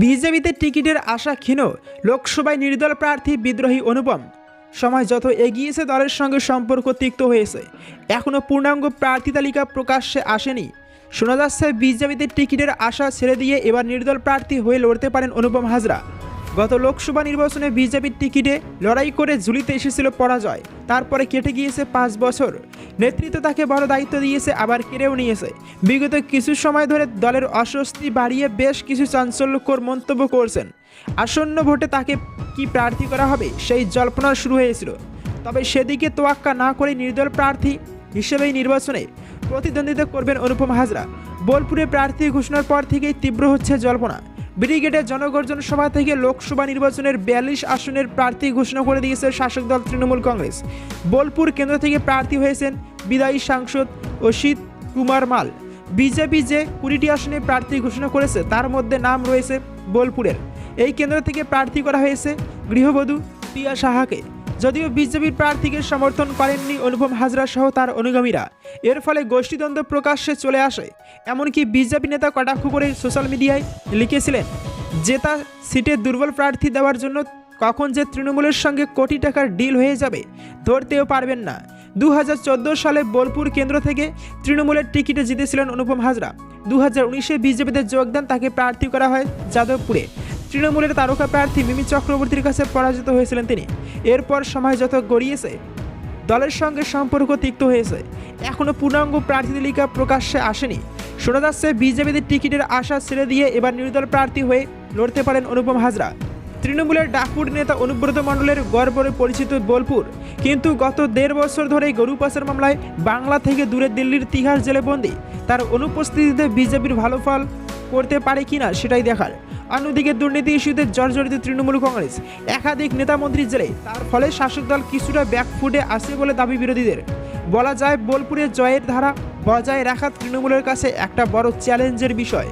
বিজেপিতে টিকিটের আশা ক্ষীণ লোকসভায় নির্দল প্রার্থী বিদ্রোহী অনুপম। সময় যত এগিয়েছে, দলের সঙ্গে সম্পর্ক তিক্ত হয়েছে। এখনও পূর্ণাঙ্গ প্রার্থী তালিকা প্রকাশ্যে আসেনি। শোনা যাচ্ছে, বিজেপিতে টিকিটের আশা ছেড়ে দিয়ে এবার নির্দল প্রার্থী হয়ে লড়তে পারেন অনুপম হাজরা। গত লোকসভা নির্বাচনে বিজেপির টিকিটে লড়াই করে ঝুলিতে এসেছিল পরাজয়। তারপরে কেটে গিয়েছে পাঁচ বছর। নেতৃত্ব তাকে বড় দায়িত্ব দিয়েছে, আবার কেড়েও নিয়েছে। বিগত কিছু সময় ধরে দলের অস্বস্তি বাড়িয়ে বেশ কিছু চাঞ্চল্যকর মন্তব্য করছেন। আসন্ন ভোটে তাকে কি প্রার্থী করা হবে, সেই জল্পনা শুরু হয়েছিল। তবে সেদিকে তোয়াক্কা না করে নির্দল প্রার্থী হিসেবেই নির্বাচনে প্রতিদ্বন্দ্বিতা করবেন অনুপম হাজরা। বোলপুরে প্রার্থী ঘোষণার পর থেকেই তীব্র হচ্ছে জল্পনা। ব্রিগেডের জনগর্জন সভা থেকে লোকসভা নির্বাচনের বিয়াল্লিশ আসনের প্রার্থী ঘোষণা করে দিয়েছে শাসক দল তৃণমূল কংগ্রেস। বোলপুর কেন্দ্র থেকে প্রার্থী হয়েছেন বিদায়ী সাংসদ অসিত কুমার মাল। বিজেপি যে কুড়িটি আসনে প্রার্থী ঘোষণা করেছে, তার মধ্যে নাম রয়েছে বোলপুরের। এই কেন্দ্র থেকে প্রার্থী করা হয়েছে গৃহবধূ পিয়া সাহাকে। যদিও বিজেপির প্রার্থীকে সমর্থন করেননি অনুপম হাজরা সহ তার অনুগামীরা। এর ফলে গোষ্ঠীদ্বন্দ্ব প্রকাশ্যে চলে আসে। এমনকি বিজেপি নেতা কটাক্ষ করে সোশ্যাল মিডিয়ায় লিখেছিলেন জেতা সিটে দুর্বল প্রার্থী দেওয়ার জন্য কখন যে তৃণমূলের সঙ্গে কোটি টাকার ডিল হয়ে যাবে, ধরতেও পারবেন না। দু হাজার চোদ্দ সালে বোলপুর কেন্দ্র থেকে তৃণমূলের টিকিটে জিতেছিলেন অনুপম হাজরা। দু হাজার উনিশে বিজেপিতে যোগদান তাকে প্রার্থী করা হয় যাদবপুরে। তৃণমূলের তারকা প্রার্থী মিমি চক্রবর্তীর কাছে পরাজিত হয়েছিলেন তিনি। এরপর সময় যত গড়িয়েছে। দলের সঙ্গে সম্পর্ক তিক্ত হয়েছে। এখনও পূর্ণাঙ্গ প্রার্থী তালিকা প্রকাশ্যে আসেনি। শোনা যাচ্ছে বিজেপিতে টিকিটের আশা ছেড়ে দিয়ে এবার নির্দল প্রার্থী হয়ে লড়তে পারেন অনুপম হাজরা। তৃণমূলের ডাকুর নেতা অনুব্রত মণ্ডলের গড়বড়ে পরিচিত বোলপুর। কিন্তু গত দেড় বছর ধরে গরু পাচার মামলায় বাংলা থেকে দূরে দিল্লির তিহার জেলে বন্দি তার অনুপস্থিতিতে বিজেপির ভালো ফল করতে পারে কিনা সেটাই দেখার। অন্যদিকে দুর্নীতি ইস্যুতে জর্জরিত তৃণমূল কংগ্রেস। একাধিক নেতা নেতামন্ত্রী জেলে। তার ফলে শাসক দল কিছুটা ব্যাকফুটে আসে বলে দাবি বিরোধীদের। বলা যায় বোলপুরে জয়ের ধারা বজায় রাখা তৃণমূলের কাছে একটা বড় চ্যালেঞ্জের বিষয়।